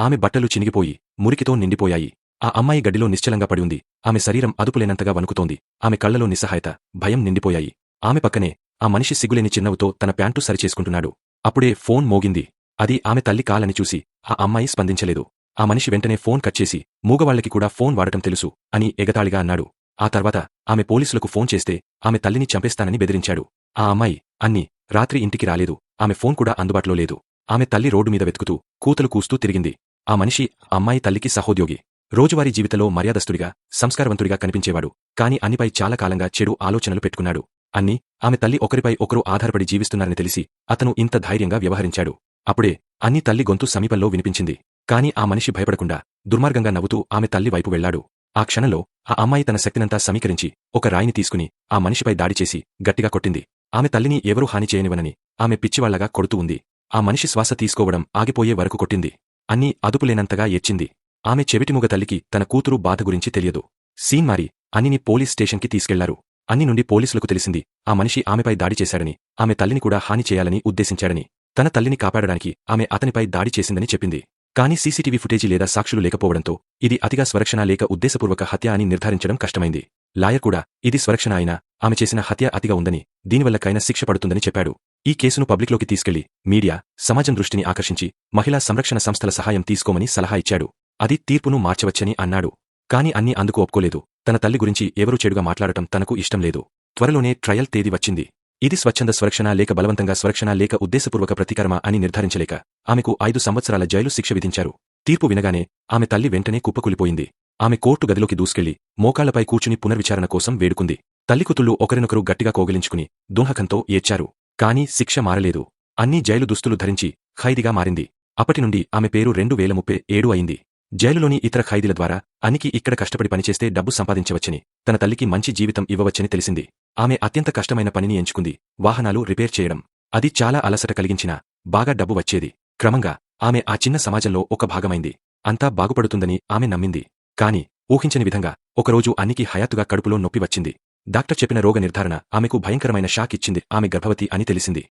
ఆమె బట్టలు చినిగిపోయి మురికితో నిండిపోయాయి. ఆ అమ్మాయి గడ్డిలో నిశ్చలంగా పడి ఉంది ఆమె శరీరం అదుపులేనంతగా వణుకుతోంది. ఆమె కళ్ళలో నిస్సహాయత భయం నిండిపోయాయి. ఆమె పక్కనే ఆ మనిషి సిగ్గులేని చిన్నవుతో తన ప్యాంటు సరిచేసుకుంటున్నాడు. అప్పుడే ఫోన్ మోగింది. అది ఆమె తల్లి కాలని చూసి ఆ అమ్మాయి స్పందించలేదు. ఆ మనిషి వెంటనే ఫోన్ కట్ చేసి మూగవాళ్ళకి కూడా ఫోన్ వాడటం తెలుసు అని ఎగతాళిగా అన్నాడు. ఆ తర్వాత ఆమె పోలీసులకు ఫోన్ చేస్తే ఆమె తల్లిని చంపేస్తానని బెదిరించాడు. ఆ అమ్మాయి అన్ని రాత్రి ఇంటికి రాలేదు. ఆమె ఫోన్ కూడా అందుబాటులో లేదు. ఆమె తల్లి రోడ్డు మీద వెతుకుతూ కూతలు కూస్తూ తిరిగింది. ఆ మనిషి అమ్మాయి తల్లికి సహోద్యోగి. రోజువారీ జీవితంలో మర్యాదస్తుడిగా సంస్కారవంతుడిగా కనిపించేవాడు. కాని అన్నిపై చాలా కాలంగా చెడు ఆలోచనలు పెట్టుకున్నాడు. అన్ని ఆమె తల్లి ఒకరిపై ఒకరు ఆధారపడి జీవిస్తున్నారని తెలిసి అతను ఇంత ధైర్యంగా వ్యవహరించాడు. అప్పుడే అన్ని తల్లి గొంతు సమీపంలో వినిపించింది. కాని ఆ మనిషి భయపడకుండా దుర్మార్గంగా నవ్వుతూ ఆమె తల్లి వైపు వెళ్ళాడు ఆ క్షణంలో ఆ అమ్మాయి తన శక్తినంతా సమీకరించి ఒక రాయిని తీసుకుని ఆ మనిషిపై దాడి చేసి గట్టిగా కొట్టింది. ఆమె తల్లిని ఎవరూ హాని చేయనివనని ఆమె పిచ్చివాళ్ళగా కొడుతూ ఉంది. ఆ మనిషి శ్వాస తీసుకోవడం ఆగిపోయే వరకు కొట్టింది. అన్నీ అదుపులేనంతగా ఎచ్చింది ఆమె చెవిటిముగ తల్లికి తన కూతురు బాధ గురించి తెలియదు. సీన్ మారి అన్నిని పోలీస్ స్టేషన్కి తీసుకెళ్ళారు. అన్ని నుండి పోలీసులకు తెలిసింది. ఆ మనిషి ఆమెపై దాడి చేశాడని ఆమె తల్లిని కూడా హాని చేయాలని ఉద్దేశించాడని తన తల్లిని కాపాడడానికి ఆమె అతనిపై దాడి చేసిందని చెప్పింది. కానీ సీసీటీవీ ఫుటేజీ లేదా సాక్షులు లేకపోవడంతో ఇది అతిగా స్వరక్షణ లేక ఉద్దేశపూర్వక హత్య అని నిర్ధారించడం కష్టమైంది. లాయర్ కూడా ఇది స్వరక్షణ అయినా ఆమె చేసిన హత్య అతిగా ఉందని దీనివల్లకైనా శిక్ష పడుతుందని చెప్పాడు. ఈ కేసును పబ్లిక్లోకి తీసుకెళ్ళి మీడియా సమాజం దృష్టిని ఆకర్షించి మహిళా సంరక్షణ సంస్థల సహాయం తీసుకోమని సలహా ఇచ్చాడు. అది తీర్పును మార్చవచ్చని అన్నాడు. కాని అన్ని అందుకు ఒప్పుకోలేదు. తన తల్లి గురించి ఎవరూ చెడుగా మాట్లాడటం తనకు ఇష్టం లేదు. త్వరలోనే ట్రయల్ తేదీ వచ్చింది. ఇది స్వచ్ఛంద స్వరక్షణ లేక బలవంతంగా స్వరక్షణ లేక ఉద్దేశపూర్వక ప్రతికరమా అని నిర్ధారించలేక ఆమెకు ఐదు సంవత్సరాల జైలు శిక్ష విధించారు. తీర్పు వినగానే ఆమె తల్లి వెంటనే కుప్పకూలిపోయింది. ఆమె కోర్టు గదిలోకి దూసుకెళ్ళి మోకాళ్ళపై కూర్చుని పునర్విచారణ కోసం వేడుకుంది. తల్లికుతుళ్ళు ఒకరినొకరు గట్టిగా కోగిలించుకుని దుంహకంతో ఏడ్చారు. కాని శిక్ష మారలేదు. అన్నీ జైలు దుస్తులు ధరించి ఖైదీగా మారింది. అప్పటి నుండి ఆమె పేరు రెండు వేల ముప్పై ఏడు అయింది. జైలులోని ఇతర ఖైదీల ద్వారా అనికి ఇక్కడ కష్టపడి పనిచేస్తే డబ్బు సంపాదించవచ్చని తన తల్లికి మంచి జీవితం ఇవ్వవచ్చని తెలిసింది. ఆమె అత్యంత కష్టమైన పనిని ఎంచుకుంది వాహనాలు రిపేర్ చేయడం. అది చాలా అలసట కలిగించినా బాగా డబ్బు వచ్చేది. క్రమంగా ఆమె ఆ చిన్న సమాజంలో ఒక భాగమైంది. అంతా బాగుపడుతుందని ఆమె నమ్మింది. కాని ఊహించని విధంగా ఒకరోజు అన్నికి హయాతుగా కడుపులో నొప్పి వచ్చింది. డాక్టర్ చెప్పిన రోగ నిర్ధారణ ఆమెకు భయంకరమైన షాక్ ఇచ్చింది ఆమె గర్భవతి అని తెలిసింది.